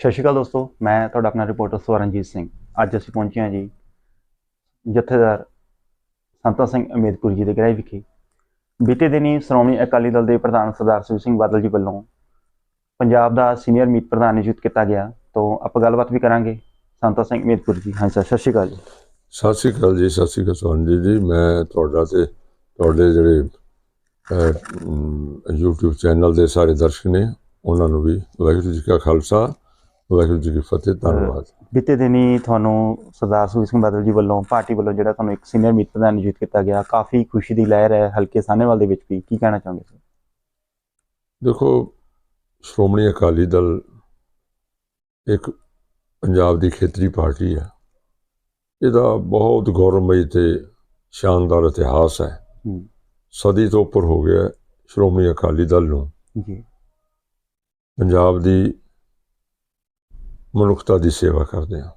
ਸਤਿ ਸ਼੍ਰੀ ਅਕਾਲ ਦੋਸਤੋ ਮੈਂ ਤੁਹਾਡਾ ਆਪਣਾ ਰਿਪੋਰਟਰ ਸਵਰਨਜੀਤ ਸਿੰਘ। ਅੱਜ ਅਸੀਂ ਪਹੁੰਚੇ ਹਾਂ ਜੀ ਜਥੇਦਾਰ ਸੰਤਾ ਸਿੰਘ ਅਮੇਦਪੁਰ ਜੀ ਦੇ ਗ੍ਰਹਿ ਵਿਖੇ। ਬੀਤੇ ਦਿਨੀ ਸ਼੍ਰੋਮਣੀ ਅਕਾਲੀ ਦਲ ਦੇ ਪ੍ਰਧਾਨ ਸਰਦਾਰ ਸੁਖਬੀਰ ਸਿੰਘ ਬਾਦਲ ਜੀ ਵੱਲੋਂ ਪੰਜਾਬ ਦਾ ਸੀਨੀਅਰ ਮੀਤ ਪ੍ਰਧਾਨ ਨਿਯੁਕਤ ਕੀਤਾ ਗਿਆ। ਤੋਂ ਆਪਾਂ ਗੱਲਬਾਤ ਵੀ ਕਰਾਂਗੇ ਸੰਤਾ ਸਿੰਘ ਅਮੇਦਪੁਰ ਜੀ। ਹਾਂ ਸਰ ਸਤਿ ਸ਼੍ਰੀ ਅਕਾਲ ਜੀ। ਸਤਿ ਸ਼੍ਰੀ ਅਕਾਲ ਜੀ ਸਤਿ ਸ਼੍ਰੀ ਅਕਾਲ ਸਵਰਨਜੀਤ ਜੀ। ਮੈਂ ਤੁਹਾਡਾ ਤੇ ਤੁਹਾਡੇ ਜਿਹੜੇ ਅਹ, YouTube ਚੈਨਲ ਦੇ ਸਾਰੇ ਦਰਸ਼ਕ ਨੇ ਉਹਨਾਂ ਨੂੰ ਵੀ ਵਾਹਿਗੁਰੂ ਜੀ ਕਾ ਖਾਲਸਾ। ਵਾਹਿਗੁਰੂ ਜੀ ਕੀ ਫਤਿਹ ਧੰਨਵਾਦ। ਬੀਤੇ ਦਿਨੀ ਤੁਹਾਨੂੰ ਸਰਦਾਰ ਸੁਖਬੀਰ ਸਿੰਘ ਬਾਦਲ ਜੀ ਵੱਲੋਂ ਪਾਰਟੀ ਵੱਲੋਂ ਜਿਹੜਾ ਤੁਹਾਨੂੰ ਇੱਕ ਸੀਨੀਅਰ ਮੀਤ ਪ੍ਰਧਾਨ ਨਿਯੁਕਤ ਕੀਤਾ ਗਿਆ ਕਾਫੀ ਖੁਸ਼ੀ ਦੀ ਲਹਿਰ ਹੈ ਹਲਕੇ ਸਾਹਨੇਵਾਲ ਦੇ ਵਿੱਚ ਵੀ ਕੀ ਕਹਿਣਾ ਚਾਹੋਗੇ ਸਰ ਦੇਖੋ ਸ਼੍ਰੋਮਣੀ ਅਕਾਲੀ ਦਲ ਇੱਕ ਪੰਜਾਬ ਦੀ ਖੇਤਰੀ ਪਾਰਟੀ ਹੈ। ਇਹਦਾ ਬਹੁਤ ਗੌਰਵਮਈ ਤੇ ਸ਼ਾਨਦਾਰ ਇਤਿਹਾਸ ਹੈ। ਸਦੀ ਤੋਂ ਉੱਪਰ ਹੋ ਗਿਆ ਸ਼੍ਰੋਮਣੀ ਅਕਾਲੀ ਦਲ ਨੂੰ। ਜੀ। ਪੰਜਾਬ ਦੀ ਮਨੁੱਖਤਾ ਦੀ ਸੇਵਾ ਕਰਦੇ ਹਾਂ।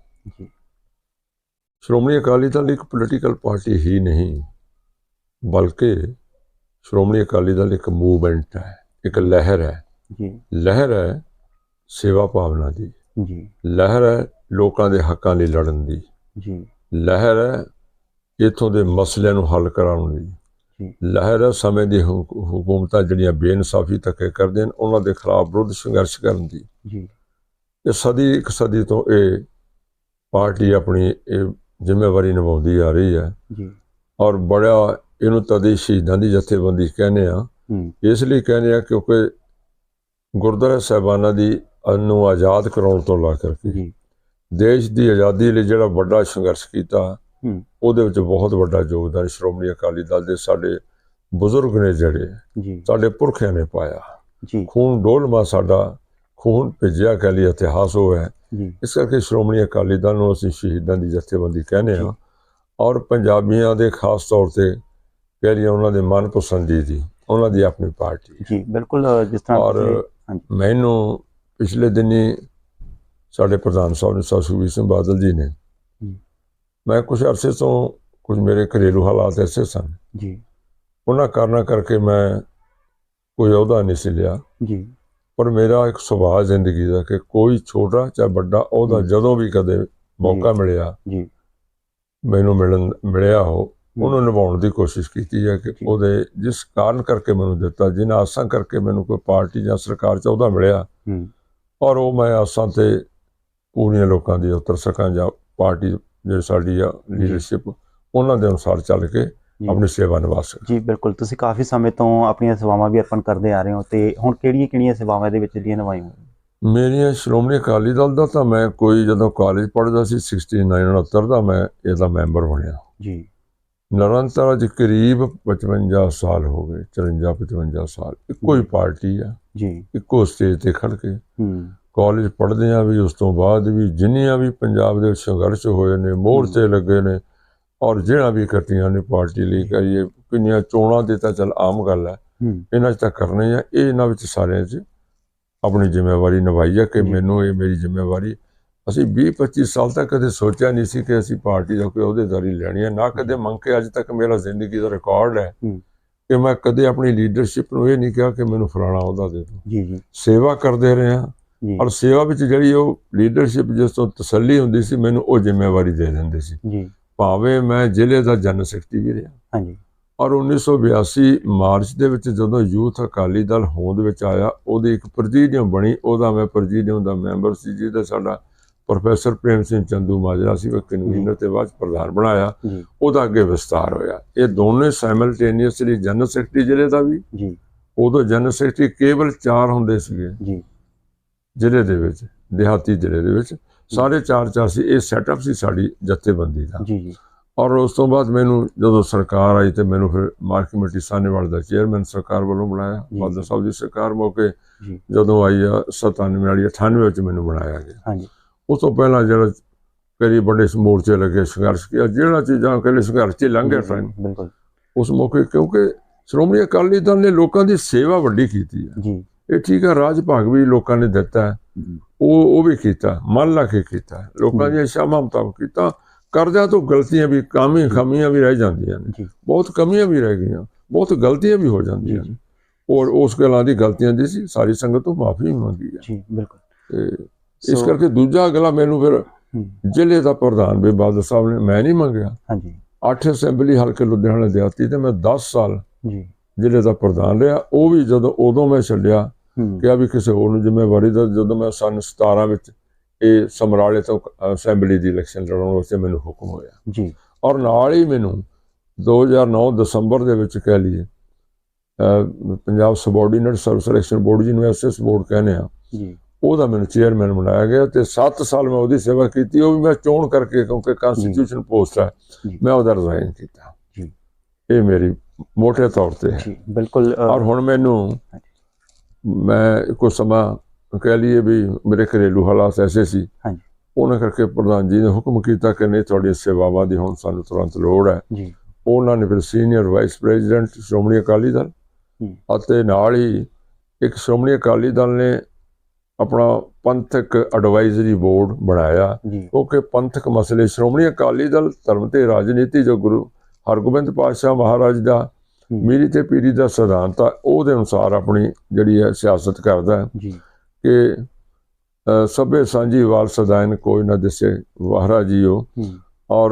ਸ਼੍ਰੋਮਣੀ ਅਕਾਲੀ ਦਲ ਇੱਕ ਪੋਲੀਟੀਕਲ ਪਾਰਟੀ ਹੀ ਨਹੀਂ ਬਲਕਿ ਸ਼੍ਰੋਮਣੀ ਅਕਾਲੀ ਦਲ ਇੱਕ ਮੂਵਮੈਂਟ ਹੈ ਇੱਕ ਲਹਿਰ ਹੈ। ਜੀ। ਲਹਿਰ ਹੈ ਸੇਵਾ ਭਾਵਨਾ ਦੀ। ਜੀ। ਲਹਿਰ ਹੈ ਲੋਕਾਂ ਦੇ ਹੱਕਾਂ ਲਈ ਲੜਨ ਦੀ। ਜੀ। ਲਹਿਰ ਹੈ ਇਥੋਂ ਦੇ ਮਸਲਿਆਂ ਨੂੰ ਹੱਲ ਕਰਾਉਣ ਦੀ। ਲਹਿਰ ਹੈ ਸਮੇਂ ਦੀ ਹੁਕੂਮਤਾਂ ਜਿਹੜੀਆਂ ਬੇਇਨਸਾਫੀ ਧੱਕੇ ਕਰਦੇ ਨੇ ਉਹਨਾਂ ਦੇ ਖਿਲਾਫ ਵਿਰੁੱਧ ਸੰਘਰਸ਼ ਕਰਨ ਦੀ। ਜੀ। ਇਹ ਸਦੀ ਇੱਕ ਸਦੀ ਤੋਂ ਇਹ ਪਾਰਟੀ ਆਪਣੀ ਇਹ ਜ਼ਿੰਮੇਵਾਰੀ ਨਿਭਾਉਂਦੀ ਆ ਰਹੀ ਹੈ। ਜੀ। ਔਰ ਬੜਾ ਇਹਨੂੰ ਤਦੇ ਸ਼ਹੀਦਾਂ ਦੀ ਜਥੇਬੰਦੀ ਕਹਿੰਦੇ ਆ। ਇਸ ਲਈ ਕਹਿੰਦੇ ਆ ਕਿਉਂਕਿ ਗੁਰਦੁਆਰਾ ਸਾਹਿਬਾਨਾਂ ਦੀ ਨੂੰ ਆਜ਼ਾਦ ਕਰਾਉਣ ਤੋਂ ਲਾ ਕਰਕੇ ਦੇਸ਼ ਦੀ ਆਜ਼ਾਦੀ ਲਈ ਜਿਹੜਾ ਵੱਡਾ ਸੰਘਰਸ਼ ਕੀਤਾ ਉਹਦੇ ਵਿੱਚ ਬਹੁਤ ਵੱਡਾ ਯੋਗਦਾਨ ਸ਼੍ਰੋਮਣੀ ਅਕਾਲੀ ਦਲ ਦੇ ਸਾਡੇ ਬਜ਼ੁਰਗ ਨੇ ਜਿਹੜੇ ਸਾਡੇ ਪੁਰਖਿਆਂ ਨੇ ਪਾਇਆ। ਖੂਨ ਡੋਲਮਾ ਸਾਡਾ ਖੂਨ ਭਿੱਜਿਆ ਕਹਿ ਲਈ ਇਤਿਹਾਸ ਉਹ ਹੈ। ਇਸ ਕਰਕੇ ਸ਼੍ਰੋਮਣੀ ਅਕਾਲੀ ਦਲ ਨੂੰ ਅਸੀਂ ਸ਼ਹੀਦਾਂ ਦੀ ਜਥੇਬੰਦੀ ਕਹਿੰਦੇ। ਹਾਂ ਔਰ ਪੰਜਾਬੀਆਂ ਦੇ ਖਾਸ ਤੌਰ ਤੇ ਕਹਿ ਲਈਏ ਉਹਨਾਂ ਦੇ ਮਨ ਪਸੰਦੀਦੀ ਉਹਨਾਂ ਦੀ ਆਪਣੀ ਪਾਰਟੀ। ਜੀ ਬਿਲਕੁਲ ਜਿਸ ਤਰ੍ਹਾਂ ਔਰ ਮੈਨੂੰ ਪਿਛਲੇ ਦਿਨੀ ਸਾਡੇ ਪ੍ਰਧਾਨ ਸਾਹਿਬ ਨੇ ਸੁਖਬੀਰ ਸਿੰਘ ਬਾਦਲ ਜੀ ਨੇ ਮੈਂ ਕੁਝ ਅਰਸੇ ਤੋਂ ਕੁਝ ਮੇਰੇ ਘਰੇਲੂ ਹਾਲਾਤ ਐਸੇ ਸਨ। ਜੀ। ਉਹਨਾਂ ਕਾਰਨਾਂ ਕਰਕੇ ਮੈਂ ਕੋਈ ਅਹੁਦਾ ਨਹੀਂ ਸੀ ਲਿਆ। ਜੀ। ਪਰ ਮੇਰਾ ਇੱਕ ਸੁਭਾਅ ਜ਼ਿੰਦਗੀ ਦਾ ਕਿ ਕੋਈ ਛੋਟਾ ਚਾਹੇ ਵੱਡਾ ਅਹੁਦਾ ਜੀ। ਜਦੋਂ ਵੀ ਕਦੇ ਮੌਕਾ ਮਿਲਿਆ ਜੀ ਮੈਨੂੰ ਮਿਲਣ ਮਿਲਿਆ ਹੋ। ਉਹਨੂੰ ਨਿਭਾਉਣ ਦੀ ਕੋਸ਼ਿਸ਼ ਕੀਤੀ ਹੈ ਕਿ ਜੀ। ਉਹਦੇ ਜਿਸ ਕਾਰਨ ਕਰਕੇ ਮੈਨੂੰ ਦਿੱਤਾ ਜਿਨ੍ਹਾਂ ਆਸਾਂ ਕਰਕੇ ਮੈਨੂੰ ਕੋਈ ਪਾਰਟੀ ਜਾਂ ਸਰਕਾਰ ਚ ਉਹਦਾ ਮਿਲਿਆ ਔਰ ਉਹ ਮੈਂ ਆਸਾਂ ਤੇ ਪੂਰੀਆਂ ਲੋਕਾਂ ਦੀ ਉਤਰ ਸਕਾਂ ਜਾਂ ਪਾਰਟੀ ਜਿਹੜੀ ਸਾਡੀ ਆ ਲੀਡਰਸ਼ਿਪ ਉਹਨਾਂ ਦੇ ਅਨੁਸਾਰ ਚੱਲ ਕੇ ਜੀ। ਆਪਣੀ ਸੇਵਾ ਨਿਭਾ ਸਕਾਂ ਜੀ ਬਿਲਕੁਲ। ਤੁਸੀਂ ਕਾਫੀ ਸਮੇਂ ਤੋਂ ਆਪਣੀਆਂ ਸੇਵਾਵਾਂ ਵੀ ਅਰਪਣ ਕਰਦੇ ਆ ਰਹੇ ਹੋ ਤੇ ਹੁਣ ਕਿਹੜੀਆਂ ਕਿਹੜੀਆਂ ਸੇਵਾਵਾਂ ਦੇ ਵਿੱਚ ਜਿਹੜੀਆਂ ਨਿਭਾਈਆਂ ਮੇਰੀਆਂ ਸ਼੍ਰੋਮਣੀ ਅਕਾਲੀ ਦਲ ਦਾ ਤਾਂ ਮੈਂ ਕੋਈ ਜਦੋਂ ਕਾਲਜ ਪੜ੍ਹਦਾ ਸੀ 69 69 ਦਾ ਮੈਂ ਇਹਦਾ ਮੈਂਬਰ ਬਣਿਆ। ਜੀ। ਨਿਰੰਤਰ ਅੱਜ ਕਰੀਬ 55 ਸਾਲ ਹੋ ਗਏ 54 55 ਸਾਲ। ਇੱਕੋ ਹੀ ਪਾਰਟੀ ਆ। ਜੀ। ਇੱਕੋ ਸਟੇਜ ਤੇ ਖੜ ਕੇ। ਹੂੰ। ਕਾਲਜ ਪੜ੍ਹਦੇ ਆ ਵੀ ਉਸ ਤੋਂ ਬਾਅਦ ਵੀ ਜਿੰਨੀਆਂ ਵੀ ਪੰਜਾਬ ਦੇ ਸੰਘਰਸ਼ ਹੋਏ ਨੇ ਮੋਰਚੇ ਲੱਗੇ ਨੇ ਔਰ ਜਿਹੜਾ ਵੀ ਇਕੱਠੀਆਂ ਨੇ ਪਾਰਟੀ ਲਈ ਕਰੀਏ ਕਿੰਨੀਆਂ ਚੋਣਾਂ ਦੀ ਤਾਂ ਚੱਲ ਆਮ ਗੱਲ ਹੈ। ਇਹਨਾਂ 'ਚ ਤਾਂ ਕਰਨੇ ਆ ਇਹ ਇਹਨਾਂ ਵਿੱਚ ਸਾਰਿਆਂ 'ਚ ਆਪਣੀ ਜ਼ਿੰਮੇਵਾਰੀ ਨਿਭਾਈ ਆ ਕਿ। ਮੈਨੂੰ ਇਹ ਮੇਰੀ ਜ਼ਿੰਮੇਵਾਰੀ ਅਸੀਂ 20 25 ਸਾਲ ਤੱਕ ਕਦੇ ਸੋਚਿਆ ਨਹੀਂ ਸੀ ਕਿ ਅਸੀਂ ਪਾਰਟੀ ਦਾ ਕੋਈ ਅਹੁਦੇਦਾਰੀ ਲੈਣੀ ਹੈ ਨਾ ਕਦੇ ਮੰਗ ਕੇ ਅੱਜ ਤੱਕ ਮੇਰਾ ਜ਼ਿੰਦਗੀ ਦਾ ਰਿਕਾਰਡ ਹੈ। ਕਿ ਮੈਂ ਕਦੇ ਆਪਣੀ ਲੀਡਰਸ਼ਿਪ ਨੂੰ ਇਹ ਨਹੀਂ ਕਿਹਾ ਕਿ ਮੈਨੂੰ ਫਲਾਣਾ ਅਹੁਦਾ ਦੇ ਦਿਓ। ਜੀ ਜੀ। ਸੇਵਾ ਕਰਦੇ ਰਹੇ ਹਾਂ ਔਰ ਸੇਵਾ ਵਿੱਚ ਜਿਹੜੀ ਉਹ ਲੀਡਰਸ਼ਿਪ ਜਿਸ ਤੋਂ ਤਸੱਲੀ ਹੁੰਦੀ ਸੀ ਮੈਨੂੰ ਉਹ ਜ਼ਿੰਮੇਵਾਰੀ ਦੇ ਦਿੰਦੇ ਸੀ। ਜੀ। ਭਾਵੇਂ ਮੈਂ ਜ਼ਿਲ੍ਹੇ ਦਾ ਜਨਰਲ ਸੈਕਟਰੀ ਵੀ ਰਿਹਾ। ਹਾਂਜੀ। ਔਰ 1982 ਮਾਰਚ ਦੇ ਵਿੱਚ ਜਦੋਂ ਯੂਥ ਅਕਾਲੀ ਦਲ ਹੋਂਦ ਵਿੱਚ ਆਇਆ ਉਹਦੀ ਇੱਕ ਪ੍ਰੈਜ਼ੀਡੀਅਮ ਬਣੀ ਉਹਦਾ ਮੈਂ ਪ੍ਰੈਜ਼ੀਡੀਅਮ ਦਾ ਮੈਂਬਰ ਸੀ ਜਿਹਦਾ ਸਾਡਾ ਪ੍ਰੋਫੈਸਰ ਪ੍ਰੇਮ ਸਿੰਘ ਚੰਦੂ ਮਾਜਰਾ ਸੀ ਉਹ ਕਨਵੀਨਰ ਤੇ ਬਾਅਦ ਪ੍ਰਧਾਨ ਬਣਾਇਆ। ਉਹਦਾ ਅੱਗੇ ਵਿਸਤਾਰ ਹੋਇਆ। ਇਹ ਦੋਨੇ ਸਾਈਮਲਟੇਨੀਅਸਲੀ ਜਨਰਲ ਸੈਕਟਰੀ ਜ਼ਿਲ੍ਹੇ ਦਾ ਵੀ ਜੀ। ਉਦੋਂ ਜਨਰਲ ਸੈਕਟਰੀ ਕੇਵਲ 4 ਹੁੰਦੇ ਸੀਗੇ। ਜੀ। ਜ਼ਿਲ੍ਹੇ ਦੇ ਵਿੱਚ ਦਿਹਾਤੀ ਜ਼ਿਲ੍ਹੇ ਦੇ ਵਿੱਚ। ਸਾਰੇ ਚਾਰ ਚਾਰ ਸੀ ਇਹ ਸੈਟਅਪ ਸੀ ਸਾਡੀ ਜਥੇਬੰਦੀ ਦਾ। ਜੀ ਜੀ। ਔਰ ਉਸ ਤੋਂ ਬਾਅਦ ਮੈਨੂੰ ਜਦੋਂ ਸਰਕਾਰ ਆਈ ਤੇ ਮੈਨੂੰ ਫਿਰ ਮਾਰਕ ਕਮੇਟੀ ਸਾਹਨੇਵਾਲ ਦਾ ਚੇਅਰਮੈਨ ਸਰਕਾਰ ਵੱਲੋਂ ਬਣਾਇਆ। ਬਾਦਲ ਸਾਹਿਬ ਦੀ ਸਰਕਾਰ ਮੌਕੇ ਜਦੋਂ ਆਈ ਆ 97 ਵਾਲੀ 98 ਵਿੱਚ ਮੈਨੂੰ ਬਣਾਇਆ ਗਿਆ। ਹਾਂਜੀ। ਉਸ ਤੋਂ ਪਹਿਲਾਂ ਜਿਹੜਾ ਕਰੀ ਵੱਡੇ ਮੋਰਚੇ ਲੱਗੇ ਸੰਘਰਸ਼ ਕੀਤਾ ਜਿਹੜਾ ਚੀਜ਼ਾਂ ਕਹਿੰਦੇ ਸੰਘਰਸ਼ 'ਚ ਲੰਘੇ ਟਾਈਮ ਬਿਲਕੁਲ। ਉਸ ਮੌਕੇ ਕਿਉਂਕਿ ਸ਼੍ਰੋਮਣੀ ਅਕਾਲੀ ਦਲ ਨੇ ਲੋਕਾਂ ਦੀ ਸੇਵਾ ਵੱਡੀ ਕੀਤੀ ਹੈ ਜੀ। ਇਹ ਠੀਕ ਹੈ ਰਾਜ ਭਾਗ ਵੀ ਲੋਕਾਂ ਨੇ ਦਿੱਤਾ ਉਹ ਉਹ ਵੀ ਕੀਤਾ ਮਨ ਲਾ ਕੇ ਕੀਤਾ ਲੋਕਾਂ ਦੀਆਂ ਸ਼ਾਮਾਂ ਮੁਤਾਬਕ ਕੀਤਾ। ਕਰਜ਼ਾ ਤੋਂ ਗਲਤੀਆਂ ਵੀ ਕਾਮੀ ਖਾਮੀਆਂ ਵੀ ਰਹਿ ਜਾਂਦੀਆਂ ਨੇ। ਬਹੁਤ ਕਮੀਆਂ ਵੀ ਰਹਿ ਗਈਆਂ ਬਹੁਤ ਗਲਤੀਆਂ ਵੀ ਹੋ ਜਾਂਦੀਆਂ ਨੇ। ਔਰ ਉਸ ਗੱਲਾਂ ਦੀ ਗਲਤੀਆਂ ਦੀ ਸੀ ਸਾਰੀ ਸੰਗਤ ਤੋਂ ਮਾਫੀ ਮੰਗੀ ਹੈ। ਜੀ ਬਿਲਕੁਲ। ਇਸ ਕਰਕੇ ਦੂਜਾ ਅਗਲਾ ਮੈਨੂੰ ਫਿਰ ਜ਼ਿਲ੍ਹੇ ਦਾ ਪ੍ਰਧਾਨ ਵੀ ਬਾਦਲ ਸਾਹਿਬ ਨੇ ਮੈਂ ਨਹੀਂ ਮੰਗਿਆ। ਹਾਂਜੀ। ਅੱਠ ਅਸੈਂਬਲੀ ਹਲਕੇ ਲੁਧਿਆਣਾ ਦਿਆਤੀ ਤੇ ਮੈਂ 10 ਸਾਲ ਜੀ। ਜ਼ਿਲ੍ਹੇ ਦਾ ਪ੍ਰਧਾਨ ਰਿਹਾ। ਉਹ ਵੀ ਜਦੋਂ ਉਦੋਂ ਮੈਂ ਛੱਡਿਆ। ਕਿਹਾ ਵੀ ਕਿਸੇ ਹੋਰ ਨੂੰ ਜ਼ਿੰਮੇਵਾਰੀ ਦਾ ਜਦੋਂ ਮੈਂ ਸਨ 17 ਵਿੱਚ ਇਹ ਸਮਰਾਲੇ ਤੋਂ ਅਸੈਂਬਲੀ ਦੀ ਇਲੈਕਸ਼ਨ ਲੜਾਉਣ ਵਾਸਤੇ ਮੈਨੂੰ ਹੁਕਮ ਹੋਇਆ। ਜੀ। ਔਰ ਨਾਲ ਹੀ ਮੈਨੂੰ 2009 ਦਸੰਬਰ ਦੇ ਵਿੱਚ ਕਹਿ ਲਈਏ Punjab subordinate service selection board ਜਿਹਨੂੰ ਐਸਐਸ ਬੋਰਡ ਕਹਿੰਦੇ ਆ ਜੀ। ਉਹਦਾ ਮੈਨੂੰ ਚੇਅਰਮੈਨ ਬਣਾਇਆ ਗਿਆ ਤੇ 7 ਸਾਲ ਮੈਂ ਉਹਦੀ ਸੇਵਾ ਕੀਤੀ ਉਹ ਵੀ ਮੈਂ ਚੋਣ ਕਰਕੇ ਕਿਉਂਕਿ ਕਨਸਟੀਟਿਊਸ਼ਨ ਪੋਸਟ ਹੈ ਜੀ। ਮੈਂ ਉਹਦਾ ਰਿਜ਼ਾਈਨ ਕੀਤਾ। ਜੀ। ਇਹ ਮੇਰੀ ਮੋٹے ਤੌਰ ਤੇ ਜੀ ਬਿਲਕੁਲ ਔਰ ਹੁਣ ਮੈਨੂੰ ਮੈਂ ਕੁਝ ਸਮਾਂ ਕਹਿ ਲਈਏ ਵੀ ਮੇਰੇ ਘਰੇਲੂ ਹਾਲਾਤ ਐਸੇ ਸੀ ਹਾਂਜੀ। ਉਹਨਾਂ ਕਰਕੇ ਪ੍ਰਧਾਨ ਜੀ ਨੇ ਹੁਕਮ ਕੀਤਾ ਕਿ ਨਹੀਂ ਤੁਹਾਡੀ ਸੇਵਾਵਾਂ ਦੀ ਹੁਣ ਸਾਨੂੰ ਤੁਰੰਤ ਲੋੜ ਹੈ ਜੀ ਉਹਨਾਂ ਨੇ ਫਿਰ senior vice president Shiromani Akali Dal. ਅਤੇ ਨਾਲ ਹੀ ਇੱਕ ਸ਼੍ਰੋਮਣੀ ਅਕਾਲੀ ਦਲ ਨੇ ਆਪਣਾ ਪੰਥਕ ਐਡਵਾਈਜ਼ਰੀ ਬੋਰਡ ਬਣਾਇਆ ਕਿਉਂਕਿ ਪੰਥਕ ਮਸਲੇ ਸ਼੍ਰੋਮਣੀ ਅਕਾਲੀ ਦਲ ਧਰਮ ਤੇ ਰਾਜਨੀਤੀ ਜੋ ਗੁਰੂ ਹਰਗੋਬਿੰਦ ਪਾਤਸ਼ਾਹ ਮਹਾਰਾਜ ਦਾ। ਮੀਰੀ ਤੇ ਪੀਰੀ ਦਾ ਸਿਧਾਂਤ ਆ ਉਹਦੇ ਅਨੁਸਾਰ ਆਪਣੀ ਜਿਹੜੀ ਹੈ ਸਿਆਸਤ ਕਰਦਾ ਜੀ। ਕਿ ਸਭੇ ਸਾਂਝੀ ਵਾਲ ਸਦਾਇਨ ਕੋਈ ਨਾ ਦਿਸੇ ਵਾਹਰਾ ਜੀਓ। ਔਰ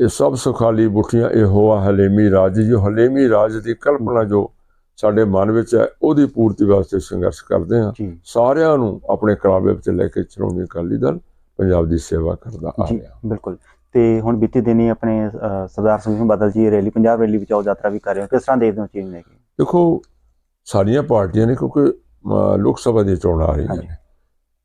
ਇਹ ਸਭ ਸੁਖਾਲੀ ਬੁੱਠੀਆਂ ਇਹ ਹੋਆ ਹਲੇਮੀ ਰਾਜ ਜੋ ਹਲੇਮੀ ਰਾਜ ਦੀ ਕਲਪਨਾ ਜੋ ਸਾਡੇ ਮਨ ਵਿੱਚ ਹੈ ਉਹਦੀ ਪੂਰਤੀ ਵਾਸਤੇ ਸੰਘਰਸ਼ ਕਰਦੇ ਹਾਂ। ਸਾਰਿਆਂ ਨੂੰ ਆਪਣੇ ਕਲਾਵੇ ਵਿੱਚ ਲੈ ਕੇ ਸ਼੍ਰੋਮਣੀ ਅਕਾਲੀ ਦਲ ਪੰਜਾਬ ਦੀ ਸੇਵਾ ਕਰਦਾ ਆ ਰਿਹਾ। ਬਿਲਕੁਲ। ਤੇ ਹੁਣ ਬੀਤੇ ਦਿਨੀ ਆਪਣੇ ਅ, ਸਰਦਾਰ ਸਿੰਘ ਬਾਦਲ ਜੀ ਰੈਲੀ ਪੰਜਾਬ ਰੈਲੀ ਬਚਾਓ ਯਾਤਰਾ ਵੀ ਕਰ ਰਹੇ ਹੋ ਕਿਸ ਤਰ੍ਹਾਂ ਦੇਖਦੇ ਹੋ ਚੀਜ਼ ਨੇ ਦੇਖੋ ਸਾਰੀਆਂ ਪਾਰਟੀਆਂ ਨੇ ਕਿਉਂਕਿ ਲੋਕ ਸਭਾ ਦੀ ਚੋਣਾਂ ਆ ਰਹੀਆਂ ਹਾਂਜੀ। ਨੇ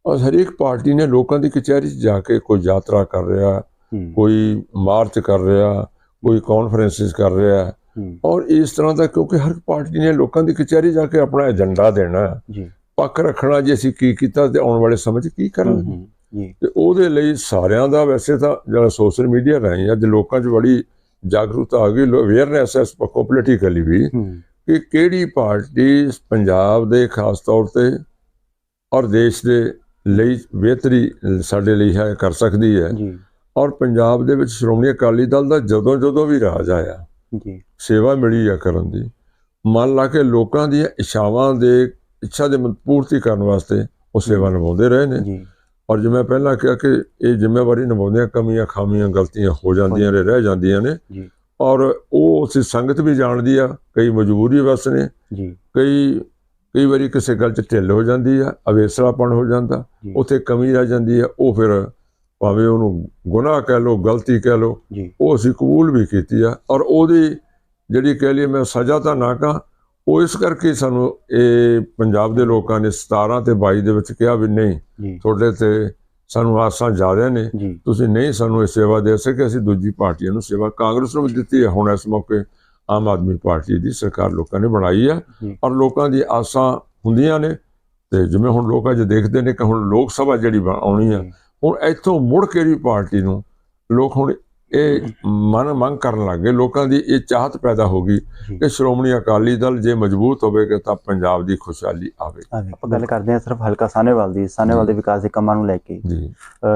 ਔਰ ਹਰੇਕ ਪਾਰਟੀ ਨੇ ਲੋਕਾਂ ਦੀ ਕਚਹਿਰੀ 'ਚ ਜਾ ਕੇ ਕੋਈ ਯਾਤਰਾ ਕਰ ਰਿਹਾ ਹੂੰ। ਕੋਈ ਮਾਰਚ ਕਰ ਰਿਹਾ ਕੋਈ ਕਾਨਫਰੰਸਿਸ ਕਰ ਰਿਹਾ। ਹੂੰ। ਔਰ ਇਸ ਤਰ੍ਹਾਂ ਦਾ ਕਿਉਂਕਿ ਹਰ ਪਾਰਟੀ ਨੇ ਲੋਕਾਂ ਦੀ ਕਚਹਿਰੀ ਜਾ ਕੇ ਆਪਣਾ ਏਜੰਡਾ ਦੇਣਾ। ਹੈ। ਜੀ। ਪੱਕ ਰੱਖਣਾ ਜੇ ਅਸੀਂ ਕੀ ਕੀਤਾ ਤੇ ਆਉਣ ਵਾਲੇ ਸਮੇਂ 'ਚ ਕੀ ਕਰਾਂਗੇ। ਹੂੰ। ਜੀ ਤੇ ਉਹਦੇ ਲਈ ਸਾਰਿਆਂ ਦਾ ਵੈਸੇ ਤਾਂ ਜਿਹੜਾ ਸੋਸ਼ਲ ਮੀਡੀਆ ਰਾਹੀਂ ਅੱਜ ਲੋਕਾਂ 'ਚ ਬੜੀ ਜਾਗਰੂਕਤਾ ਆ ਗਈ ਅਵੇਅਰਨੈਸ ਹੈ ਪੱਕੋ ਪੋਲੀਟੀਕਲੀ ਵੀ ਕਿ ਕਿਹੜੀ ਪਾਰਟੀ ਪੰਜਾਬ ਦੇ ਖਾਸ ਤੌਰ ਤੇ ਔਰ ਦੇਸ਼ ਦੇ ਲਈ ਬਿਹਤਰੀ ਸਾਡੇ ਲਈ ਹੈ ਕਰ ਸਕਦੀ ਹੈ। ਔਰ ਪੰਜਾਬ ਦੇ ਵਿੱਚ ਸ਼੍ਰੋਮਣੀ ਅਕਾਲੀ ਦਲ ਦਾ ਜਦੋਂ ਜਦੋਂ ਵੀ ਰਾਜ ਆਇਆ ਜੀ। ਸੇਵਾ ਮਿਲੀ ਆ ਕਰਨ ਦੀ। ਮੰਨ ਲਾ ਕੇ ਲੋਕਾਂ ਦੀਆਂ ਇੱਛਾਵਾਂ ਦੇ ਇੱਛਾ ਦੇ ਪੂਰਤੀ ਕਰਨ ਵਾਸਤੇ ਉਹ ਸੇਵਾ ਨਿਭਾਉਂਦੇ ਰਹੇ ਨੇ। ਜੀ। ਔਰ ਜਿਵੇਂ ਪਹਿਲਾਂ ਕਿਹਾ ਕਿ ਇਹ ਜ਼ਿੰਮੇਵਾਰੀ ਨਿਭਾਉਂਦਿਆਂ ਕਮੀਆਂ ਖਾਮੀਆਂ ਗਲਤੀਆਂ ਹੋ ਜਾਂਦੀਆਂ ਨੇ ਰਹਿ ਜਾਂਦੀਆਂ ਨੇ। ਜੀ। ਔਰ ਉਹ ਅਸੀਂ ਸੰਗਤ ਵੀ ਜਾਣਦੀ ਆ ਕਈ ਮਜਬੂਰੀ ਵਸ ਨੇ। ਜੀ। ਕਈ ਕਈ ਵਾਰੀ ਕਿਸੇ ਗੱਲ 'ਚ ਢਿੱਲ ਹੋ ਜਾਂਦੀ ਆ ਅਵੇਸਲਾਪਣ ਹੋ ਜਾਂਦਾ। ਉੱਥੇ ਕਮੀ ਰਹਿ ਜਾਂਦੀ ਆ ਉਹ ਫਿਰ ਭਾਵੇਂ ਉਹਨੂੰ ਗੁਨਾਹ ਕਹਿ ਲਓ ਗਲਤੀ ਕਹਿ ਜੀ। ਉਹ ਅਸੀਂ ਕਬੂਲ ਵੀ ਕੀਤੀ ਆ। ਔਰ ਉਹਦੀ ਜਿਹੜੀ ਕਹਿ ਲਈਏ ਮੈਂ ਸਜ਼ਾ ਤਾਂ ਨਾ ਕਹਾਂ ਉਹ ਇਸ ਕਰਕੇ ਸਾਨੂੰ ਇਹ ਪੰਜਾਬ ਦੇ ਲੋਕਾਂ ਨੇ 17 ਤੇ 22 ਦੇ ਵਿੱਚ ਕਿਹਾ ਵੀ ਨਹੀਂ ਜੀ। ਤੁਹਾਡੇ ਤੇ ਸਾਨੂੰ ਆਸਾਂ ਜ਼ਿਆਦਾ ਨੇ। ਜੀ। ਤੁਸੀਂ ਨਹੀਂ ਸਾਨੂੰ ਇਹ ਸੇਵਾ ਦੇ ਸਕੇ ਅਸੀਂ ਦੂਜੀ ਪਾਰਟੀਆਂ ਨੂੰ ਸੇਵਾ ਕਾਂਗਰਸ ਨੂੰ ਵੀ ਦਿੱਤੀ ਹੈ। ਹੁਣ ਇਸ ਮੌਕੇ ਆਮ ਆਦਮੀ ਪਾਰਟੀ ਦੀ ਸਰਕਾਰ ਲੋਕਾਂ ਨੇ ਬਣਾਈ ਜੀ। ਔਰ ਲੋਕਾਂ ਦੀ ਆਸਾਂ ਹੁੰਦੀਆਂ ਨੇ। ਤੇ ਜਿਵੇਂ ਹੁਣ ਲੋਕ ਅੱਜ ਦੇਖਦੇ ਨੇ ਕਿ ਹੁਣ ਲੋਕ ਸਭਾ ਜਿਹੜੀ ਆਉਣੀ ਜੀ। ਹੁਣ ਇੱਥੋਂ ਮੁੜ ਕੇ ਵੀ ਪਾਰਟੀ ਨੂੰ ਲੋਕ ਹੁਣ ਇਹ ਮਨ ਮੰਗ ਕਰਨ ਲੱਗੇ ਲੋਕਾਂ ਦੀ ਇਹ ਚਾਹਤ ਪੈਦਾ ਹੋ ਗਈ। ਕਿ ਸ਼੍ਰੋਮਣੀ ਅਕਾਲੀ ਦਲ ਜੇ ਮਜ਼ਬੂਤ ਹੋਵੇਗਾ ਤਾਂ ਪੰਜਾਬ ਦੀ ਖੁਸ਼ਹਾਲੀ ਆਵੇ। ਆਪਾਂ ਗੱਲ ਕਰਦੇ ਹਾਂ ਸਿਰਫ ਹਲਕਾ ਸਾਹਨੇਵਾਲ ਦੀ ਸਾਹਨੇਵਾਲ ਦੇ ਵਿਕਾਸ ਦੇ ਕੰਮਾਂ ਨੂੰ ਲੈ ਕੇ। ਜੀ।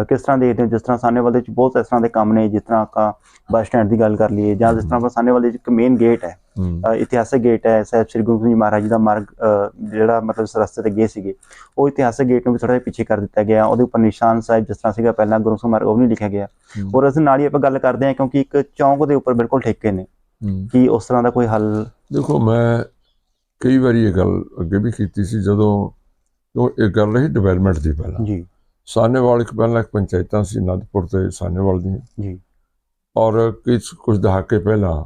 ਕਿਸ ਤਰ੍ਹਾਂ ਦੇਖਦੇ ਹੋ? ਜਿਸ ਤਰ੍ਹਾਂ ਸਾਹਨੇਵਾਲ ਦੇ ਵਿੱਚ ਬਹੁਤ ਇਸ ਤਰ੍ਹਾਂ ਦੇ ਕੰਮ ਨੇ ਜਿਸ ਤਰ੍ਹਾਂ ਆਪਾਂ ਬੱਸ ਸਟੈਂਡ ਦੀ ਗੱਲ ਕਰ ਲਈਏ ਜਾਂ ਜਿਸ ਤਰ੍ਹਾਂ ਆਪਾਂ ਸਾਹਨੇਵਾਲ ਦੇ ਵਿੱਚ ਇੱਕ ਮੇਨ ਗੇਟ ਹੈ। ਇਤਿਹਾਸਕ ਗੇਟ ਹੈ ਸਾਹਿਬ ਸ੍ਰੀ ਗੁਰੂ ਜੀ ਮਹਾਰਾਜ ਜੀ ਦਾ ਮਾਰਗ ਜਿਹੜਾ ਮਤਲਬ ਇਸ ਰਸਤੇ ਤੇ ਗਏ ਸੀਗੇ ਉਹ ਇਤਿਹਾਸਕ ਗੇਟ ਨੂੰ ਵੀ ਥੋੜਾ ਜਿਹਾ ਪਿੱਛੇ ਕਰ ਦਿੱਤਾ ਗਿਆ। ਉਹਦੇ ਉੱਪਰ ਨਿਸ਼ਾਨ ਸਾਹਿਬ ਜਿਸ ਤਰ੍ਹਾਂ ਸੀਗਾ ਪਹਿਲਾਂ ਗੁਰੂ ਸਾਹਿਬ ਮਾਰਗ ਉਹ ਵੀ ਨਹੀਂ ਲਿਖਿਆ ਗਿਆ। ਔਰ ਇਸ ਨਾਲ ਹੀ ਆਪਾਂ ਗੱਲ ਕਰਦੇ ਹਾਂ ਕਿਉਂਕਿ ਇੱਕ ਚੌਂਕ ਦੇ ਉੱਪਰ ਬਿਲਕੁਲ ਠੇਕੇ ਨੇ ਕੀ ਉਸ ਤਰ੍ਹਾਂ ਦਾ ਕੋਈ ਹੱਲ ਦੇਖੋ ਮੈਂ ਕਈ ਵਾਰੀ ਇਹ ਗੱਲ ਅੱਗੇ ਵੀ ਕੀਤੀ ਸੀ ਜਦੋਂ ਉਹ ਇਹ ਗੱਲ ਰਹੀ ਡਿਵੈਲਪਮੈਂਟ ਦੀ ਪਹਿਲਾਂ। ਜੀ। ਸਾਨੇਵਾਲ ਇੱਕ ਪਹਿਲਾਂ ਇੱਕ ਪੰਚਾਇਤਾਂ ਸੀ ਅਨੰਦਪੁਰ ਤੇ ਸਾਨੇਵਾਲ ਦੀਆਂ। ਜੀ। ਔਰ ਕੁਝ ਕੁਝ ਦਹਾਕੇ ਪਹਿਲਾਂ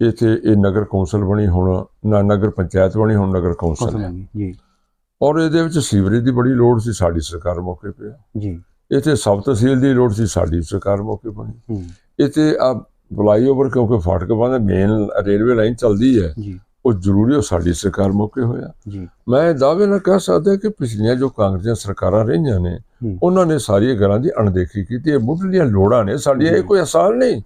ਇੱਥੇ ਇਹ ਨਗਰ ਕੌਂਸਲ ਬਣੀ ਹੁਣ ਨਾ ਨਗਰ ਪੰਚਾਇਤ ਬਣੀ ਹੁਣ ਨਗਰ ਕੌਂਸਲ ਹੈ ਜੀ। ਔਰ ਇਹਦੇ ਵਿੱਚ ਸੀਵਰੇਜ ਦੀ ਬੜੀ ਲੋੜ ਸੀ ਸਾਡੀ ਸਰਕਾਰ ਮੌਕੇ ਤੇ। ਜੀ। ਇੱਥੇ ਸਬ ਤਹਿਸੀਲ ਦੀ ਲੋੜ ਸੀ ਸਾਡੀ ਸਰਕਾਰ ਮੌਕੇ ਬਣੀ। ਇੱਥੇ ਆ ਫਲਾਈਓਵਰ ਕਿਉਂਕਿ ਫਾਟਕ ਬੰਦ ਮੇਨ ਰੇਲਵੇ ਲਾਈਨ ਚੱਲਦੀ ਹੈ। ਜੀ। ਉਹ ਜ਼ਰੂਰੀ ਉਹ ਸਾਡੀ ਸਰਕਾਰ ਮੌਕੇ ਹੋਇਆ। ਮੈਂ ਦਾਅਵੇ ਨਾਲ ਕਹਿ ਸਕਦਾ ਕਿ ਪਿਛਲੀਆਂ ਜੋ ਕਾਂਗਰਸ ਦੀਆਂ ਸਰਕਾਰਾਂ ਰਹੀਆਂ ਨੇ। ਉਹਨਾਂ ਨੇ ਸਾਰੀਆਂ ਗੱਲਾਂ ਦੀ ਅਣਦੇਖੀ ਕੀਤੀ। ਇਹ ਮੁੱਢਲੀਆਂ ਲੋੜਾਂ ਨੇ ਸਾਡੀਆਂ ਇਹ। ਕੋਈ ਆਸਾਨ ਨਹੀਂ।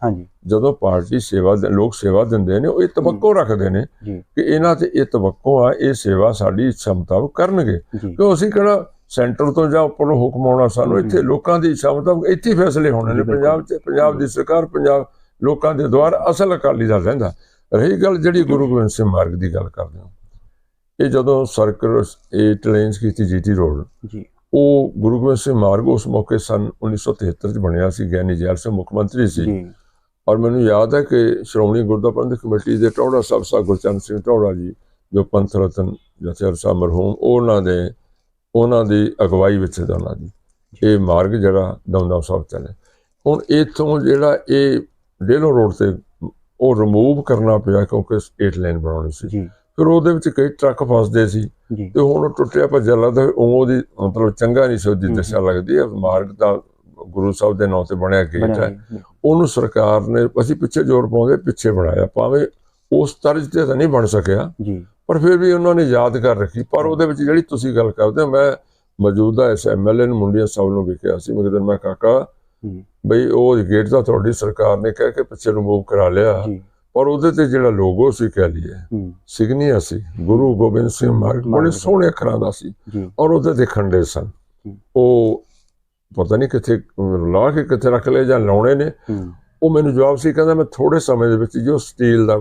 ਜਦੋਂ ਪਾਰਟੀ ਸੇਵਾ ਲੋਕ ਸੇਵਾ ਦਿੰਦੇ ਨੇ ਉਹ ਇਹ ਤਵੱਕੋ ਰੱਖਦੇ ਨੇ ਕਿ ਇਹਨਾਂ ਤੇ ਇਹ ਤਵੱਕੋ ਆ ਇਹ ਸੇਵਾ ਸਾਡੀ ਇੱਛਾ ਮੁਤਾਬਕ ਕਰਨਗੇ। ਕਿਉਂ ਅਸੀਂ ਕਿਹੜਾ ਸੈਂਟਰ ਤੋਂ ਜਾਂ ਉੱਪਰੋਂ ਹੁਕਮ ਆਉਣਾ ਸਾਨੂੰ। ਇੱਥੇ ਲੋਕਾਂ ਦੀ ਇੱਛਾ ਮੁਤਾਬਕ ਇੱਥੇ ਫੈਸਲੇ ਹੋਣੇ ਨੇ। ਪੰਜਾਬ 'ਚ ਪੰਜਾਬ ਦੀ ਸਰਕਾਰ ਪੰਜਾਬ ਲੋਕਾਂ ਦੇ ਦੁਆਰ ਅਸਲ ਅਕਾਲੀ ਦਲ ਰਹਿੰਦਾ। ਰਹੀ ਗੱਲ ਜਿਹੜੀ ਗੁਰੂ ਗੋਬਿੰਦ ਸਿੰਘ ਮਾਰਗ ਦੀ ਗੱਲ ਕਰਦੇ ਹਾਂ। ਇਹ ਜਦੋਂ ਸਰਕਲ ਇਹ ਟਲੇਂਸ ਕੀਤੀ ਜੀਟੀ ਰੋਡ ਜੀ। ਉਹ ਗੁਰੂ ਗੋਬਿੰਦ ਸਿੰਘ ਮਾਰਗ ਉਸ ਮੌਕੇ ਸਨ 1973 ਚ ਬਣਿਆ ਸੀ ਗਿਆਨੀ ਜੈਲ ਸਿੰਘ ਮੁੱਖ ਮੰਤਰੀ ਸੀ। ਜੀ। ਔਰ ਮੈਨੂੰ ਯਾਦ ਹੈ ਕਿ ਸ਼੍ਰੋਮਣੀ ਗੁਰਦੁਆਰਾ ਪ੍ਰਬੰਧਕ ਕਮੇਟੀ ਦੇ ਟੌੜਾ ਸਾਹਿਬ ਸਾਹਿਬ ਗੁਰਚਰਨ ਸਿੰਘ ਟੌੜਾ ਜੀ ਜੋ ਪੰਥ ਰਤਨ ਜਥੇਦਾਰ ਸਾਹਿਬ ਮਰਹੂਮ ਉਹਨਾਂ ਦੇ ਉਹਨਾਂ ਦੀ ਅਗਵਾਈ ਵਿੱਚ ਦਾ ਉਹਨਾਂ ਦੀ। ਇਹ ਮਾਰਗ ਜਿਹੜਾ ਦਮਦਮ ਸਾਹਿਬ ਚੱਲੇ ਹੁਣ ਇਥੋਂ ਜਿਹੜਾ ਇਹ ਡੇਲੋ ਰੋਡ ਤੇ ਉਹ ਰਿਮੂਵ ਕਰਨਾ ਪਿਆ ਕਿਉਂਕਿ 8 ਲਾਈਨ ਬਣਾਉਣੀ ਸੀ। ਜੀ। ਫਿਰ ਉਹਦੇ ਵਿੱਚ ਕਈ ਟਰੱਕ ਫਸਦੇ ਸੀ ਤੇ ਹੁਣ ਟੁੱਟਿਆ ਭੱਜਿਆ ਲੱਗਦਾ ਉਹਦੀ ਮਤਲਬ ਚੰਗਾ ਨਹੀਂ ਸੀ ਉਹਦੀ ਹਮ, ਦਿਸ਼ਾ ਲੱਗਦੀ ਹੈ ਮਾਰਗ ਤਾਂ ਗੁਰੂ ਸਾਹਿਬ ਦੇ ਨਾਂ ਤੇ ਬਣਿਆ ਗੇਟ ਹੈ। ਉਹਨੂੰ ਸਰਕਾਰ ਨੇ ਅਸੀਂ ਪਿੱਛੇ ਜ਼ੋਰ ਪਾਉਂਦੇ ਪਿੱਛੇ ਬਣਾਇਆ। ਭਾਵੇਂ ਉਸ ਤਰਜ਼ ਤੇ ਤਾਂ ਨਹੀਂ ਬਣ ਸਕਿਆ ਜੀ। ਪਰ ਫਿਰ ਵੀ ਉਹਨਾਂ ਨੇ ਯਾਦ ਕਰ ਰੱਖੀ। ਪਰ ਉਹਦੇ ਵਿੱਚ ਜਿਹੜੀ ਤੁਸੀਂ ਗੱਲ ਕਰਦੇ ਹੋ ਮੈਂ ਮੌਜੂਦਾ ਇਸ ਐਮਐਲਏ ਨੂੰ ਮੁੰਡੀਆਂ ਸਾਹਿਬ ਨੂੰ ਵੀ ਕਿਹਾ ਸੀ ਮੈਂ ਕਿਹਾ ਮੈਂ ਕਾਕਾ ਬਈ ਉਹ ਗੇਟ ਤਾਂ ਤੁਹਾਡੀ ਸਰਕਾਰ ਨੇ ਕਹਿ ਕੇ ਪਿੱਛੇ ਰਿਮੂਵ ਕਰਾ ਲਿਆ। ਪਰ ਉਹਦੇ ਤੇ ਜਿਹੜਾ ਲੋਗੋ ਸੀ ਕਹਿ ਲਈਏ ਸਿਗਨੀਆ ਸੀ ਗੁਰੂ ਗੋਬਿੰਦ ਸਿੰਘ ਮਾਰਗ ਬੜੇ। ਸੋਹਣੇ ਅੱਖਰਾਂ ਦਾ ਸੀ। ਔਰ ਉਹਦੇ ਤੇ ਖੰਡੇ ਸਨ। ਉਹ ਪਤਾ ਨਹੀਂ ਕਿੱਥੇ ਲਾ ਕੇ ਕਿੱਥੇ ਰੱਖ ਲਏ ਜਾਂ ਲਾਉਣੇ ਨੇ। ਉਹ ਮੈਨੂੰ ਜਵਾਬ ਸੀ ਕਹਿੰਦਾ ਮੈਂ ਥੋੜੇ ਸਮੇਂ ਦੇ ਵਿੱਚ ਜੋ ਸਟੀਲ ਦਾ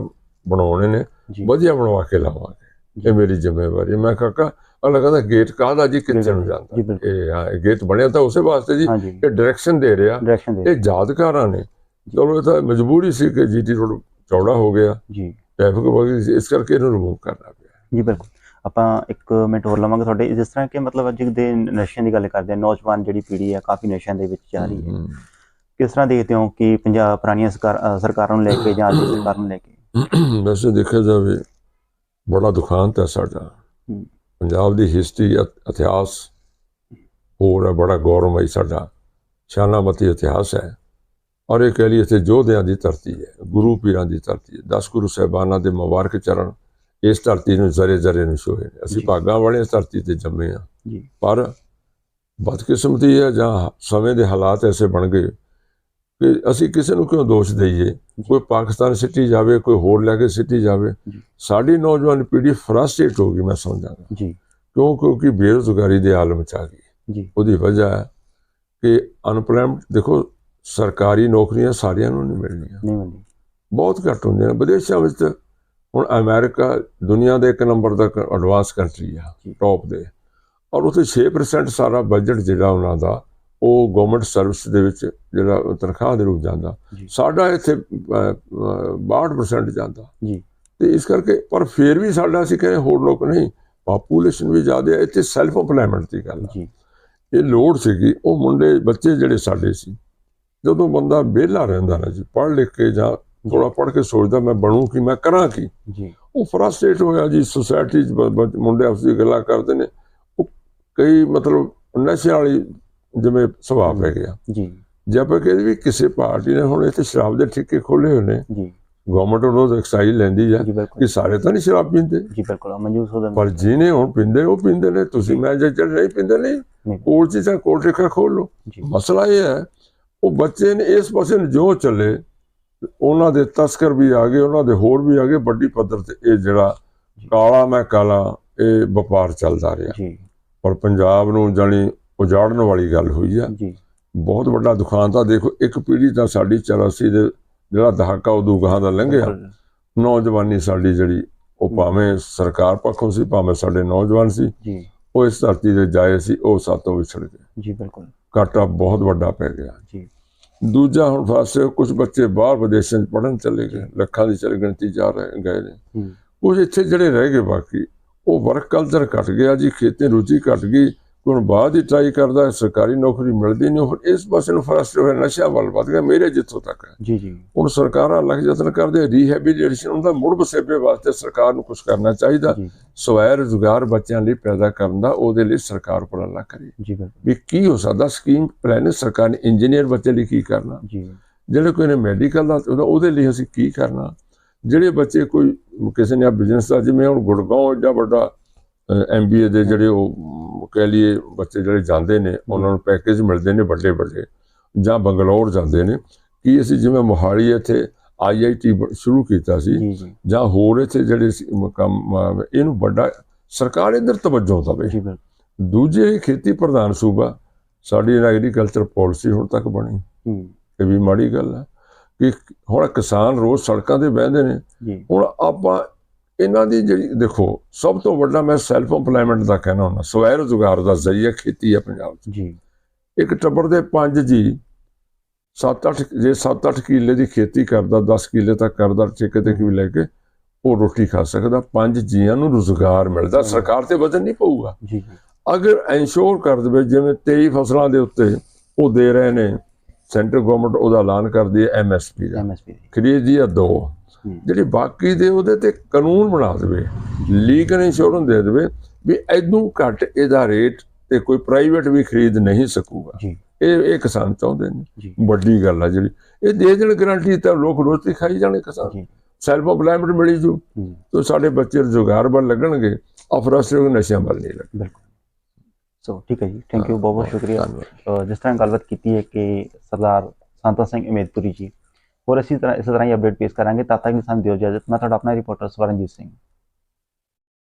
ਬਣਾਉਣੇ ਨੇ ਵਧੀਆ ਬਣਵਾ ਕੇ ਲਾਵਾਂਗੇ। ਇਹ ਮੇਰੀ ਜ਼ਿੰਮੇਵਾਰੀ। ਮੈਂ ਕਾਕਾ ਅਗਲਾ ਕਹਿੰਦਾ ਗੇਟ ਕਾਹਦਾ ਜੀ? ਕਿੱਥੇ ਨੂੰ ਜਾਂਦਾ? ਇਹ ਹਾਂ ਇਹ ਗੇਟ ਬਣਿਆ ਤਾਂ ਉਸੇ ਵਾਸਤੇ ਜੀ ਇਹ ਡਾਇਰੈਕਸ਼ਨ ਦੇ ਰਿਹਾ। ਇਹ ਯਾਦਗਾਰਾਂ ਨੇ। ਚਲੋ ਇਹ ਤਾਂ ਮਜਬੂਰੀ ਸੀ ਕਿ ਜੀਟੀ ਰੋਡ ਚੌੜਾ ਹੋ ਗਿਆ। ਜੀ। ਟ੍ਰੈਫਿਕ ਵਗ ਗਈ ਸੀ, ਇਸ ਕਰਕੇ ਇਹਨੂੰ ਰਿਮੂਵ ਕਰਨਾ ਪਿਆ। ਜੀ ਬਿਲਕੁਲ। ਆਪਾਂ ਇੱਕ ਮਿੰਟ ਹੋਰ ਲਵਾਂਗੇ ਤੁਹਾਡੇ। ਜਿਸ ਤਰ੍ਹਾਂ ਕਿ ਮਤਲਬ ਅੱਜ ਦੇ ਨਸ਼ਿਆਂ ਦੀ ਗੱਲ ਕਰਦੇ ਆ ਨੌਜਵਾਨ ਜਿਹੜੀ ਪੀੜ੍ਹੀ ਹੈ ਕਾਫੀ ਨਸ਼ਿਆਂ ਦੇ ਵਿੱਚ ਜਾ ਰਹੀ ਹੈ। ਕਿਸ ਤਰ੍ਹਾਂ ਦੇਖਦੇ ਹੋ ਕਿ ਪੰਜਾਬ ਪੁਰਾਣੀਆਂ ਸਰਕਾਰ ਨੂੰ ਲੈ ਕੇ ਜਾਂ ਅੱਜ ਦੀ ਸਰਕਾਰ ਨੂੰ ਲੈ ਕੇ? ਵੈਸੇ ਦੇਖਿਆ ਜਾਵੇ ਬੜਾ ਦੁਖਾਂਤ ਹੈ ਸਾਡਾ। ਪੰਜਾਬ ਦੀ ਹਿਸਟਰੀ ਇਤਿਹਾਸ ਹੋਰ ਹੈ ਬੜਾ ਗੌਰਵਮਈ ਸਾਡਾ ਸ਼ਾਨਾਮਤੀ ਇਤਿਹਾਸ ਹੈ ਔਰ ਇਹ ਕਹਿ ਲਈ ਇੱਥੇ ਯੋਧਿਆਂ ਦੀ ਧਰਤੀ ਹੈ ਗੁਰੂ ਪੀਰਾਂ ਦੀ ਧਰਤੀ ਹੈ 10 ਗੁਰੂ ਸਾਹਿਬਾਨਾਂ ਦੇ ਮੁਬਾਰਕ ਚਰਨ ਇਸ ਧਰਤੀ ਨੂੰ ਜ਼ਰੇ ਜ਼ਰੇ ਨੂੰ ਛੋਏ ਨੇ। ਅਸੀਂ। ਭਾਗਾਂ ਵਾਲੇ ਇਸ ਧਰਤੀ ਤੇ ਜੰਮੇ ਆ ਪਰ ਬਦਕਿਸਮਤੀ ਹੈ ਜਾਂ ਸਮੇਂ ਦੇ ਹਾਲਾਤ ਐਸੇ ਬਣ ਗਏ ਕਿ ਅਸੀਂ ਕਿਸੇ ਨੂੰ ਕਿਉਂ ਦੋਸ਼ ਦਈਏ? ਕੋਈ ਪਾਕਿਸਤਾਨ ਸਿੱਟੀ ਜਾਵੇ ਕੋਈ ਹੋਰ ਲੈ ਕੇ ਸਿੱਟੀ ਜਾਵੇ। ਸਾਡੀ ਨੌਜਵਾਨ ਪੀੜ੍ਹੀ ਫਰਸਟ੍ਰੇਟ ਹੋ ਗਈ ਮੈਂ ਸਮਝਾਂਗਾ ਜੀ। ਕਿਉਂ? ਕਿਉਂਕਿ ਬੇਰੁਜ਼ਗਾਰੀ ਦੇ ਆਲਮ ਚ ਆ ਗਈ। ਜੀ। ਉਹਦੀ ਵਜ੍ਹਾ ਹੈ ਕਿ ਅਨਪਲਾਇਮੈਂਟ ਦੇਖੋ ਸਰਕਾਰੀ ਨੌਕਰੀਆਂ ਸਾਰਿਆਂ ਨੂੰ ਨਹੀਂ ਮਿਲਣੀਆਂ। ਨਹੀਂ ਬਹੁਤ ਘੱਟ ਹੁੰਦੀਆਂ ਨੇ। ਵਿਦੇਸ਼ਾਂ ਵਿੱਚ ਤਾਂ ਹੁਣ ਅਮਰੀਕਾ ਦੁਨੀਆ ਦੇ ਇੱਕ ਨੰਬਰ ਦਾ ਐਡਵਾਂਸ ਕੰਟਰੀ ਆ। ਟੌਪ ਦੇ। ਔਰ ਉੱਥੇ 6% ਸਾਰਾ ਬਜਟ ਜਿਹੜਾ ਉਹਨਾਂ ਦਾ ਉਹ ਗਵਰਨਮੈਂਟ ਸਰਵਿਸ ਦੇ ਵਿੱਚ ਜਿਹੜਾ ਤਨਖਾਹ ਦੇ ਰੂਪ ਜਾਂਦਾ। ਸਾਡਾ ਇੱਥੇ ਅਹ, ਅਹ, 62% ਜਾਂਦਾ। ਜੀ। ਤੇ ਇਸ ਕਰਕੇ ਪਰ ਫਿਰ ਵੀ ਸਾਡਾ ਅਸੀਂ ਕਹਿੰਦੇ ਹੋਰ ਲੋਕ ਨਹੀਂ ਪਾਪੂਲੇਸ਼ਨ ਵੀ ਜ਼ਿਆਦਾ ਹੈ ਇੱਥੇ ਸੈਲਫ ਇੰਪਲੋਇਮੈਂਟ ਦੀ ਗੱਲ। ਜੀ। ਇਹ ਲੋੜ ਸੀਗੀ ਉਹ ਮੁੰਡੇ ਬੱਚੇ ਜਿਹੜੇ ਸਾਡੇ ਸੀ ਜਦੋਂ ਬੰਦਾ ਵਿਹਲਾ ਰਹਿੰਦਾ ਨਾ ਜੀ ਪੜ੍ਹ ਲਿਖ ਕੇ ਜਾਂ ਥੋੜਾ ਪੜ੍ਹ ਕੇ ਸੋਚਦਾ ਮੈਂ ਬਣੂ ਕੀ ਮੈਂ ਕਰਾਂ ਕੀ? ਜੀ। ਉਹ ਫਰਸਟ੍ਰੇਟ ਹੋਇਆ ਜੀ ਸੁਸਾਇਟੀ 'ਚ ਮੁੰਡੇ ਆਪਸ ਵਿੱਚ ਗੱਲਾਂ ਕਰਦੇ ਨੇ। ਉਹ ਕਈ ਮਤਲਬ ਨਸ਼ੇ ਵਾਲੀ ਜਿਵੇਂ ਸੁਭਾਅ ਪੈ ਗਿਆ। ਜੀ। ਜੇ ਆਪਾਂ ਕਹਿੰਦੇ ਵੀ ਕਿਸੇ ਪਾਰਟੀ ਨੇ ਹੁਣ ਇੱਥੇ ਸ਼ਰਾਬ ਦੇ ਠੇਕੇ ਖੋਲੇ ਹੋਏ ਨੇ ਜੀ। ਗਵਰਨਮੈਂਟ ਉਹਨੂੰ ਐਕਸਾਈਜ਼ ਲੈਂਦੀ ਹੈ ਜੀ ਕਿ ਸਾਰੇ ਤਾਂ ਨਹੀਂ ਸ਼ਰਾਬ ਪੀਂਦੇ। ਜੀ ਬਿਲਕੁਲ ਮਨਜੂਰ ਸੋਦਨ ਪਰ ਜਿਹਨੇ ਹੁਣ ਪੀਂਦੇ ਉਹ ਪੀਂਦੇ ਨੇ। ਤੁਸੀਂ ਮੈਂ ਜੇ ਜਿਹੜੇ ਨਹੀਂ ਪੀਂਦੇ ਨਹੀਂ ਕੋਲ ਚ ਜਾਂ ਕੋਲ ਠੇਕਾ ਖੋਲ ਲਓ। ਮਸਲਾ ਇਹ ਹੈ ਉਹ ਬੱਚੇ ਨੇ ਇਸ ਪਾਸੇ ਨੂੰ ਜੋ ਚੱਲੇ ਉਹਨਾਂ ਦੇ ਤਸਕਰ ਵੀ ਆ ਗਏ ਉਹਨਾਂ ਦੇ ਹੋਰ ਵੀ ਆ ਗਏ। ਵੱਡੀ ਪੱਧਰ ਤੇ ਇਹ ਜਿਹੜਾ ਕਾਲਾ ਮੈਂ ਕਾਲਾ ਇਹ ਵਪਾਰ ਚੱਲਦਾ ਰਿਹਾ। ਜੀ। ਪਰ ਪੰਜਾਬ ਨੂੰ ਜਾਣੀ ਉਜਾੜਨ ਵਾਲੀ ਗੱਲ ਹੋਈ ਆ। ਜੀ। ਬਹੁਤ ਵੱਡਾ ਦੁਖਾਂਤ ਆ। ਦੇਖੋ ਇੱਕ ਪੀੜ੍ਹੀ ਤਾਂ ਸਾਡੀ 84 ਦੇ ਜਿਹੜਾ ਦਹਾਕਾ ਉਦੋਂ ਗਾਹਾਂ ਦਾ ਲੰਘਿਆ। ਨੌਜਵਾਨੀ ਸਾਡੀ ਜਿਹੜੀ ਉਹ ਭਾਵੇਂ ਸਰਕਾਰ ਪੱਖੋਂ ਸੀ ਭਾਵੇਂ ਸਾਡੇ ਨੌਜਵਾਨ ਸੀ ਜੀ। ਉਹ ਇਸ ਧਰਤੀ ਦੇ ਜਾਏ ਸੀ ਉਹ ਸਾਤੋਂ ਵਿਛੜ ਗਏ। ਜੀ ਬਿਲਕੁਲ। ਘਾਟਾ ਬਹੁਤ ਵੱਡਾ ਪੈ ਗਿਆ। ਜੀ। ਦੂਜਾ ਹੁਣ ਫਾਸੇ ਕੁਝ ਬੱਚੇ ਬਾਹਰ ਵਿਦੇਸ਼ਾਂ 'ਚ ਪੜਨ ਚਲੇ ਗਏ ਲੱਖਾਂ ਦੀ ਚਲ ਗਿਣਤੀ ਜਾ ਰਹੇ ਗਏ ਨੇ। ਕੁਝ ਇੱਥੇ ਜਿਹੜੇ ਰਹਿ ਗਏ ਬਾਕੀ ਉਹ ਵਰਕ ਕਲਚਰ ਘਟ ਗਿਆ ਜੀ ਖੇਤੀ ਰੁਚੀ ਘਟ ਗਈ ਹੁਣ ਬਾਅਦ ਹੀ ਟਰਾਈ ਕਰਦਾ ਸਰਕਾਰੀ ਨੌਕਰੀ ਮਿਲਦੀ ਨਹੀਂ ਹੁਣ ਇਸ ਪਾਸੇ ਨੂੰ ਫਰਸਟ ਹੋਇਆ ਨਸ਼ਾ ਵੱਲ ਵੱਧ ਗਿਆ ਮੇਰੇ ਜਿੱਥੋਂ ਤੱਕ ਹੈ। ਜੀ ਜੀ। ਹੁਣ ਸਰਕਾਰਾਂ ਲੱਗ ਯਤਨ ਕਰਦੇ ਰੀਹੈਬਿਲਿਟੇਸ਼ਨ ਉਹਦਾ ਮੁੜ ਵਸੇਬੇ ਵਾਸਤੇ ਸਰਕਾਰ ਨੂੰ ਕੁਝ ਕਰਨਾ ਚਾਹੀਦਾ ਜੀ। ਸਵੈ ਰੁਜ਼ਗਾਰ ਬੱਚਿਆਂ ਲਈ ਪੈਦਾ ਕਰਨ ਦਾ ਉਹਦੇ ਲਈ ਸਰਕਾਰ ਉਪਰਾਲਾ ਕਰੇ। ਜੀ ਬਿਲਕੁਲ। ਵੀ ਕੀ ਹੋ ਸਕਦਾ ਸਕੀਮ ਪਲਾਨ ਸਰਕਾਰ ਨੇ ਇੰਜੀਨੀਅਰ ਬੱਚੇ ਲਈ ਕੀ ਕਰਨਾ? ਜੀ। ਜਿਹੜੇ ਕੋਈ ਨੇ ਮੈਡੀਕਲ ਦਾ ਉਹਦਾ- ਲਈ ਅਸੀਂ ਕੀ ਕਰਨਾ? ਜਿਹੜੇ ਬੱਚੇ ਕੋਈ ਕਿਸੇ ਨੇ ਆ ਬਿਜ਼ਨਸ ਦਾ ਜਿਵੇਂ ਹੁਣ ਗੁੜਗਾਉਂ ਏਡਾ ਵੱਡਾ ਐਮਬੀਏ ਦੇ ਜਿਹੜੇ ਉਹ ਕਹਿ ਲਈਏ ਬੱਚੇ ਜਿਹੜੇ ਜਾਂਦੇ ਨੇ ਉਹਨਾਂ ਨੂੰ ਪੈਕੇਜ ਮਿਲਦੇ ਨੇ ਵੱਡੇ ਵੱਡੇ ਜਾਂ ਬੰਗਲੌਰ ਜਾਂਦੇ ਨੇ ਕੀ ਅਸੀਂ ਜਿਵੇਂ ਮੋਹਾਲੀ ਇੱਥੇ ਆਈਆਈਟੀ ਸ਼ੁਰੂ ਕੀਤਾ ਸੀ ਜੀ ਹੋਰ ਇੱਥੇ ਜਿਹੜੇ ਕੰਮ ਇਹਨੂੰ ਵੱਡਾ ਸਰਕਾਰ ਇਧਰ ਤਵੱਜੋ ਦੇਵੇ। ਦੂਜੇ ਖੇਤੀ ਪ੍ਰਧਾਨ ਸੂਬਾ ਸਾਡੀ ਐਗਰੀਕਲਚਰ ਪਾਲਿਸੀ ਹੁਣ ਤੱਕ ਬਣੀ। ਇਹ ਵੀ ਮਾੜੀ ਗੱਲ ਹੈ ਕਿ ਹੁਣ ਕਿਸਾਨ ਰੋਜ਼ ਸੜਕਾਂ ਤੇ ਬਹਿੰਦੇ ਨੇ। ਹੁਣ ਆਪਾਂ ਇਹਨਾਂ ਦੀ ਜਿਹੜੀ ਦੇਖੋ ਸਭ ਤੋਂ ਵੱਡਾ ਮੈਂ ਸੈਲਫ ਇੰਪਲੋਇਮੈਂਟ ਦਾ ਕਹਿਣਾ ਹੁੰਦਾ ਸਵੈ ਰੁਜ਼ਗਾਰ ਦਾ ਜ਼ਰੀਆ ਖੇਤੀ ਹੈ ਪੰਜਾਬ 'ਚ। ਜੀ। ਇੱਕ ਟੱਬਰ ਦੇ ਪੰਜ ਜੀ 7-8 ਜੇ 7-8 ਕਿੱਲੇ ਦੀ ਖੇਤੀ ਕਰਦਾ 10 ਕਿੱਲੇ ਤੱਕ ਕਰਦਾ ਠੇਕੇ ਤੇ ਵੀ ਲੈ ਕੇ ਉਹ ਰੋਟੀ ਖਾ ਸਕਦਾ ਪੰਜ ਜੀਆਂ ਨੂੰ ਰੁਜ਼ਗਾਰ ਮਿਲਦਾ ਸਰਕਾਰ ਤੇ ਵਜ਼ਨ ਨਹੀਂ ਪਊਗਾ। ਜੀ। ਜੀ ਅਗਰ ਐਂਸ਼ੋਰ ਕਰ ਦੇਵੇ ਜਿਵੇਂ 23 ਫਸਲਾਂ ਦੇ ਉੱਤੇ ਉਹ ਦੇ ਰਹੇ ਨੇ ਸੈਂਟਰ ਗਵਰਨਮੈਂਟ ਉਹਦਾ ਐਲਾਨ ਕਰਦੀ ਹੈ ਐਮਐਸਪੀ ਦਾ। ਐਮਐਸਪੀ ਦੀ। ਖਰੀਦੀ ਆ ਦੋ। ਜਿਹੜੀ ਬਾਕੀ ਦੇ ਉਹਦੇ ਤੇ ਕਾਨੂੰਨ ਬਣਾ ਦੇਵੇ ਲੀਗਲ ਇੰਸ਼ੋਰੈਂਸ ਦੇ ਦੇਵੇ ਵੀ ਐਦੋਂ ਘੱਟ ਇਹਦਾ ਰੇਟ ਤੇ ਕੋਈ ਪ੍ਰਾਈਵੇਟ ਵੀ ਖਰੀਦ ਨਹੀਂ ਸਕੂਗਾ। ਇਹ ਇਹ ਕਿਸਾਨ ਚਾਹੁੰਦੇ ਨੇ। ਵੱਡੀ ਗੱਲ ਆ ਜਿਹੜੀ। ਇਹ ਦੇ ਦੇਣ ਗਰੰਟੀ ਤਾਂ ਲੋਕ ਰੋਟੀ ਖਾਈ ਜਾਣੇ ਕਿਸਾਨ। ਸੈਲਫ ਇੰਪਲੋਇਮੈਂਟ ਮਿਲੀ ਜੂ। ਤਾਂ ਸਾਡੇ ਬੱਚੇ ਰੁਜ਼ਗਾਰ ਵੱਲ ਲੱਗਣਗੇ। ਅਫਰਸਟਰ ਨਸ਼ਿਆਂ ਵੱਲ ਨਹੀਂ ਲੱਗਣਗੇ। ਬਿਲਕੁਲ। ਸੋ ਠੀਕ ਹੈ ਜੀ। ਥੈਂਕ ਯੂ ਬਹੁਤ ਬਹੁਤ ਸ਼ੁਕਰੀਆ। ਜਿਸ ਤਰ੍ਹਾਂ ਗੱਲਬਾਤ ਕੀਤੀ ਹੈ ਕਿ ਸਰਦਾਰ ਸੰਤਾ ਸਿੰਘ ਉਮੇਦਪੁਰੀ ਜੀ ਹੋਰ ਇਸੇ ਤਰ੍ਹਾਂ ਇਸੇ ਤਰ੍ਹਾਂ ਹੀ ਅਪਡੇਟ ਪੇਸ਼ ਕਰਾਂਗੇ। ਤਦ ਤੱਕ ਲਈ ਸਾਨੂੰ ਦਿਓ ਇਜਾਜ਼ਤ। ਮੈਂ ਤੁਹਾਡਾ ਆਪਣਾ ਰਿਪੋਰਟਰ ਸਵਰਨਜੀਤ ਸਿੰਘ।